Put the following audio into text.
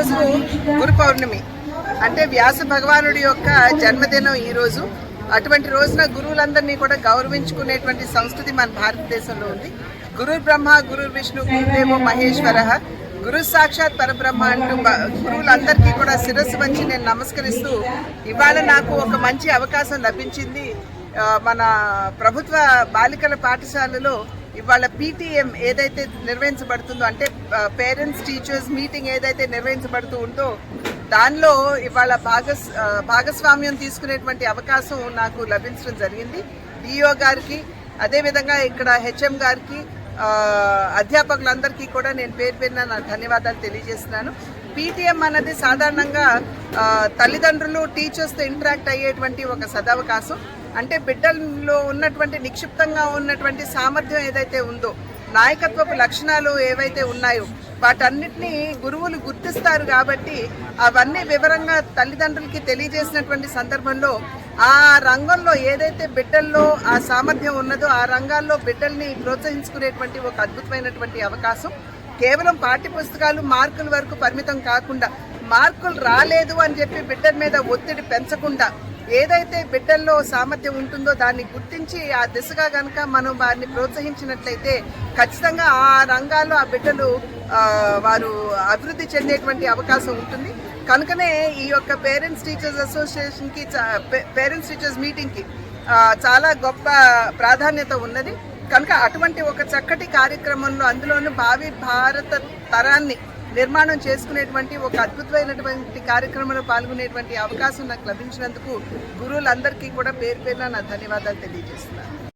ఈరోజు గురు పౌర్ణమి. అంటే వ్యాస భగవానుడి యొక్క జన్మదినం ఈరోజు. అటువంటి రోజున గురువులందరినీ కూడా గౌరవించుకునేటువంటి సంస్కృతి మన భారతదేశంలో ఉంది. గురు బ్రహ్మ గురు విష్ణు గురుదేవో మహేశ్వర గురు సాక్షాత్ పరబ్రహ్మ అంటూ గురువులందరికీ కూడా శిరస్సు వంచి నేను నమస్కరిస్తూ ఇవాళ నాకు ఒక మంచి అవకాశం లభించింది. మన ప్రభుత్వ బాలికల పాఠశాలలో ఇవాళ పీటీఎం ఏదైతే నిర్వహించబడుతుందో అంటే పేరెంట్స్ టీచర్స్ మీటింగ్ ఏదైతే నిర్వహించబడుతూ ఉందో దానిలో ఇవాళ భాగస్ భాగస్వామ్యం తీసుకునేటువంటి అవకాశం నాకు లభించడం జరిగింది. డిఓ గారికి అదేవిధంగా ఇక్కడ హెచ్ఎం గారికి అధ్యాపకులందరికీ కూడా నేను పేరు పేరున నా ధన్యవాదాలు తెలియజేస్తున్నాను. పీటీఎం అన్నది సాధారణంగా తల్లిదండ్రులు టీచర్స్తో ఇంటరాక్ట్ అయ్యేటువంటి ఒక సదవకాశం. అంటే బిడ్డల్లో ఉన్నటువంటి నిక్షిప్తంగా ఉన్నటువంటి సామర్థ్యం ఏదైతే ఉందో నాయకత్వపు లక్షణాలు ఏవైతే ఉన్నాయో వాటన్నిటినీ గురువులు గుర్తిస్తారు కాబట్టి అవన్నీ వివరంగా తల్లిదండ్రులకి తెలియజేసినటువంటి సందర్భంలో ఆ రంగంలో ఏదైతే బిడ్డల్లో ఆ సామర్థ్యం ఉన్నదో ఆ రంగాల్లో బిడ్డల్ని ప్రోత్సహించుకునేటువంటి ఒక అద్భుతమైనటువంటి అవకాశం. కేవలం పాఠ్య పుస్తకాలు మార్కుల వరకు పరిమితం కాకుండా మార్కులు రాలేదు అని చెప్పి బిడ్డల మీద ఒత్తిడి పెంచకుండా ఏదైతే బిడ్డల్లో సామర్థ్యం ఉంటుందో దాన్ని గుర్తించి ఆ దిశగా కనుక మనం వారిని ప్రోత్సహించినట్లయితే ఖచ్చితంగా ఆ రంగాల్లో ఆ బిడ్డలు వారు అభివృద్ధి చెందేటువంటి అవకాశం ఉంటుంది. కనుకనే ఈ యొక్క పేరెంట్స్ టీచర్స్ అసోసియేషన్కి పేరెంట్స్ టీచర్స్ మీటింగ్కి చాలా గొప్ప ప్రాధాన్యత ఉన్నది. కనుక అటువంటి ఒక చక్కటి కార్యక్రమంలో అందులోనూ భావి భారత తరాన్ని నిర్మాణం చేసుకునేటువంటి ఒక అద్భుతమైనటువంటి కార్యక్రమంలో పాల్గొనేటువంటి అవకాశం నాకు లభించినందుకు గురువులందరికీ కూడా పేరు పేరున నా ధన్యవాదాలు తెలియజేస్తున్నాను.